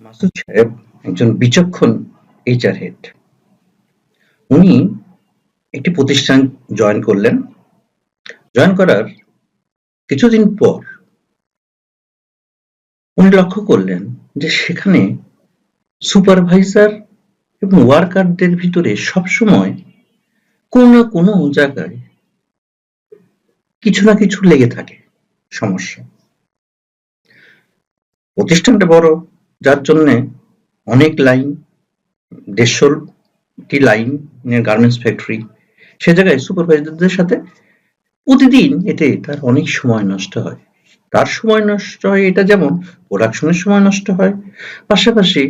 মাসুদ সাহেব একজন বিচক্ষণ এইচআর হেড উনি একটি প্রতিষ্ঠান জয়েন করলেন। জয়েন করার কিছুদিন পর উনি লক্ষ্য করলেন যে সেখানে সুপারভাইজার এবং ওয়ার্কারদের ভিতরে সবসময় কোনো না কোনো জায়গায় কিছু না কিছু লেগে থাকে সমস্যা। প্রতিষ্ঠানটা বড় যার জন্য অনেক লাইন, দেড়শোটি লাইন গার্মেন্টস ফ্যাক্টরি সে জায়গায় সুপারভাইজারদের সাথে প্রতিদিন এতে তার অনেক সময় নষ্ট হয়। তার সময় নষ্ট হয় এটা যেমন প্রোডাকশনের সময় নষ্ট হয়, পাশাপাশি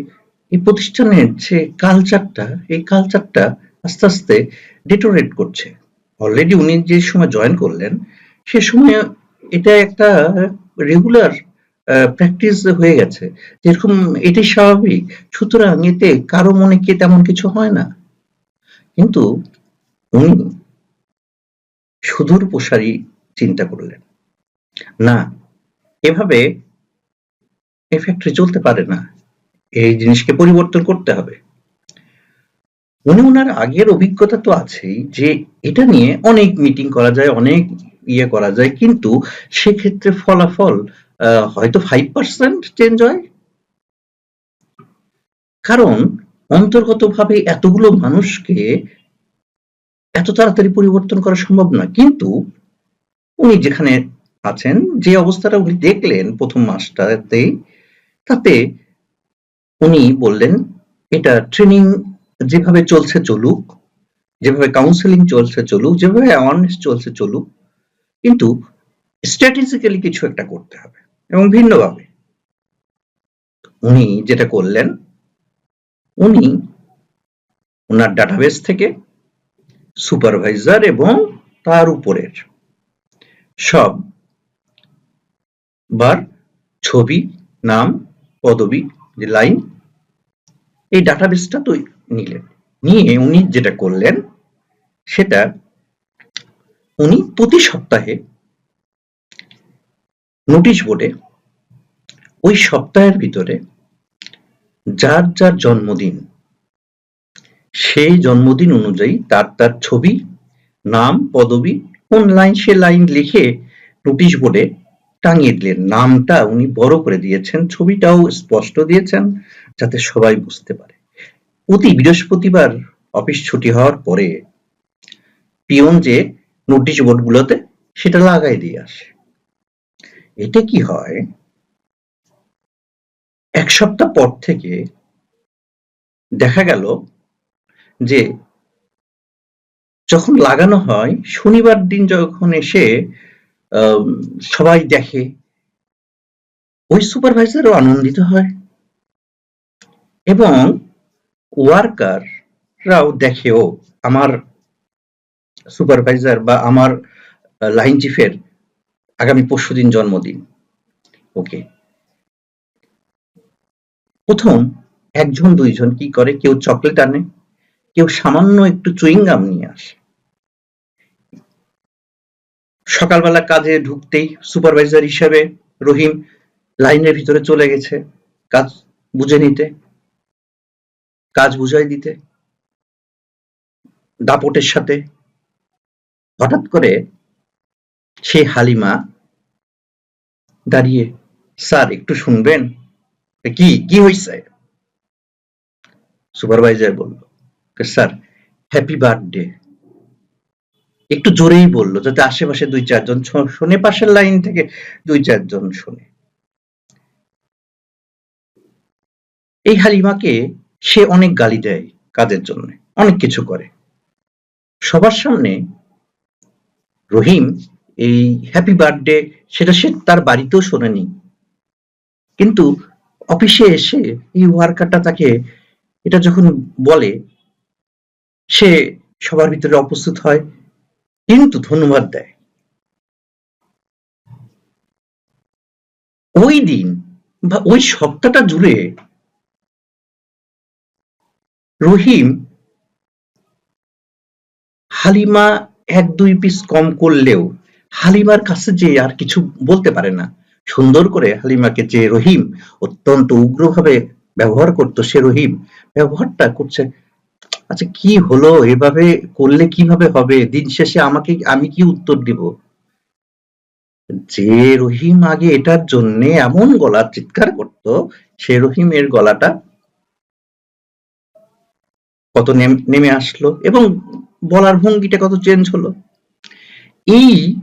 এই প্রতিষ্ঠানের যে কালচারটা এই কালচারটা আস্তে আস্তে ডিটোরেট করছে। অলরেডি উনি যে সময় জয়েন করলেন, সে সময় এটা একটা রেগুলার প্র্যাকটিস হয়ে গেছে। যেরকম এটাই স্বাভাবিক। সুতরাং এতে কারও মনে কি তেমন কিছু হয় না? কিন্তু উনি সুদূর প্রসারী চিন্তা করলেন। না, এভাবে এই ফ্যাক্টরি চলতে পারে না। এই জিনিসকে পরিবর্তন করতে হবে। উনি ওনার আগের অভিজ্ঞতা তো আছেই যে এটা নিয়ে অনেক মিটিং করা যায়, অনেক ইয়ে করা যায়। কিন্তু সেক্ষেত্রে ফলাফল হয়তো ফাইভ পার্সেন্ট চেঞ্জ হয়। কারণ অন্তর্গতভাবে এতগুলো মানুষকে এত তাড়াতাড়ি পরিবর্তন করা সম্ভব না কিন্তু উনি যেখানে আছেন, যে অবস্থাটা উনি দেখলেন প্রথম মাসটাতেই তাতে উনি বললেন, এটা ট্রেনিং যেভাবে চলছে চলুক, যেভাবে কাউন্সেলিং চলছে চলুক, যেভাবে অ্যাওয়ারনেস চলছে চলুক, কিন্তু স্ট্র্যাটেজিক্যালি কিছু একটা করতে হবে। এবং ভিন্নভাবে। উনি যেটা করলেন, উনি ওনার ডাটাবেস থেকে সুপারভাইজার এবং তার উপরের সব বার ছবি, নাম, পদবি লাইন, এই ডাটাবেসটা তো, নিলেন। নিয়ে উনি যেটা করলেন, সেটা উনি প্রতি সপ্তাহে নোটিশ বোর্ডে ওই সপ্তাহের ভিতরে যার যার জন্মদিন, সেই জন্মদিন অনুযায়ী তার তার ছবি, নাম, পদবি, কোন লাইন, সে লাইন লিখে নোটিশ বোর্ডে টাঙিয়ে দিলেন। নামটা উনি বড় করে দিয়েছেন, ছবিটাও স্পষ্ট দিয়েছেন যাতে সবাই বুঝতে পারে। প্রতি বৃহস্পতিবার অফিস ছুটি হওয়ার পরে পিয়ন যে নোটিশ বোর্ডগুলোতে সেটা লাগাই দিয়ে আসে। এতে কি হয়? এক সপ্তাহ পর থেকে দেখা গেল যে যখন লাগানো হয়, শনিবার দিন যখন এসে সবাই দেখে, ওই সুপারভাইজারও আনন্দিত হয় এবং ওয়ার্কাররাও দেখে, ও, আমার সুপারভাইজার বা আমার লাইন চিফের আগামী পরশু দিন জন্মদিন। ওকে। প্রথম একজন, দুইজন কি করে? কেউ চকলেট আনে, কেউ সামান্য একটু চুইংগাম নিয়ে আসে। সকালবেলা কাজে ঢুকতেই সুপারভাইজার হিসেবে রহিম লাইনের ভিতরে চলে গেছে কাজ বুঝে নিতে, কাজ বুঝাই দিতে। দাপটের সাথে হঠাৎ করে সে হালিমা দাঁড়িয়ে, স্যার, একটু শুনবেন? কি কি হয়েছে সুপারভাইজার বলল স্যার, হ্যাপি বার্থডে। একটু জোরেই বলল, যাতে আশেপাশে দুই চারজন শোনে, পাশের লাইন থেকে দুই চারজন শোনে। এই হালিমাকে সে অনেক গালি দেয় কাজের জন্য, অনেক কিছু করে। সবার সামনে রহিম এই হ্যাপি বার্থডে সেটা সে তার বাড়িতেও শোনেনি। কিন্তু অফিসে এসে এই ওয়ার্কারটা তাকে এটা যখন বলে, সে সবার ভিতরে অপ্রস্তুত হয়, কিন্তু ধন্যবাদ দেয়। ওই দিন বা ওই সপ্তাহটা জুড়ে রহিম হালিমা এক দুই পিস কম করলেও হালিমার কাছে যে আর কিছু বলতে পারে না। সুন্দর করে হালিমাকে যে রহিম অত্যন্ত উগ্রভাবে ব্যবহার করতো, সে রহিম ব্যবহারটা করছে আচ্ছা কি হলো? এভাবে করলে কীভাবে হবে? দিন শেষে আমাকে আমি কি উত্তর দিব? যে রহিম আগে এটার জন্য এমন গলা চিৎকার করত, সে রহিমের গলাটা কত নেম- আসলো এবং বলার ভঙ্গিটা কত চেঞ্জ হলো। এই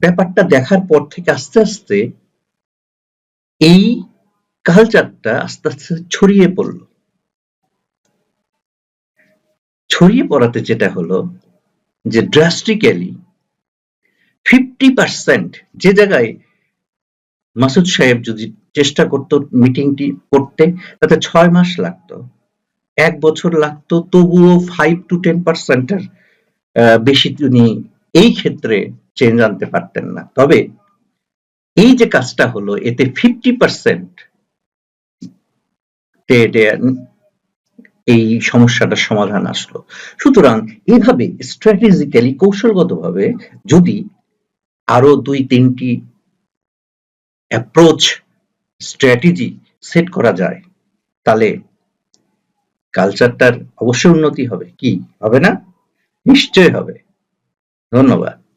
ব্যাপারটা দেখার পর থেকে আস্তে আস্তে এই কালচারটা আস্তে আস্তে ছড়িয়ে পড়ল। ছড়িয়ে পড়াতে যেটা হলো যে ড্রাস্টিক্যালি ফিফটি পার্সেন্ট যে জায়গায় মাসুদ সাহেব যদি চেষ্টা করতো মিটিংটি করতে, তাতে ছয় মাস লাগতো। এক বছর লাগতো, তবুও ফাইভ টু টেন পার্সেন্টের বেশি তিনি এই ক্ষেত্রে চেঞ্জ আনতে পারতেন না। তবে এই যে কাজটা হলো, এতে ফিফটি পার্সেন্ট এই সমস্যাটার সমাধান আসলো। সুতরাং এইভাবে স্ট্র্যাটেজিক্যালি কৌশলগতভাবে যদি আরও দুই, তিনটি অ্যাপ্রোচ স্ট্র্যাটেজি সেট করা যায়, তাহলে কালচারটার অবশ্যই উন্নতি হবে। কি? হবে না? নিশ্চয় হবে। ধন্যবাদ।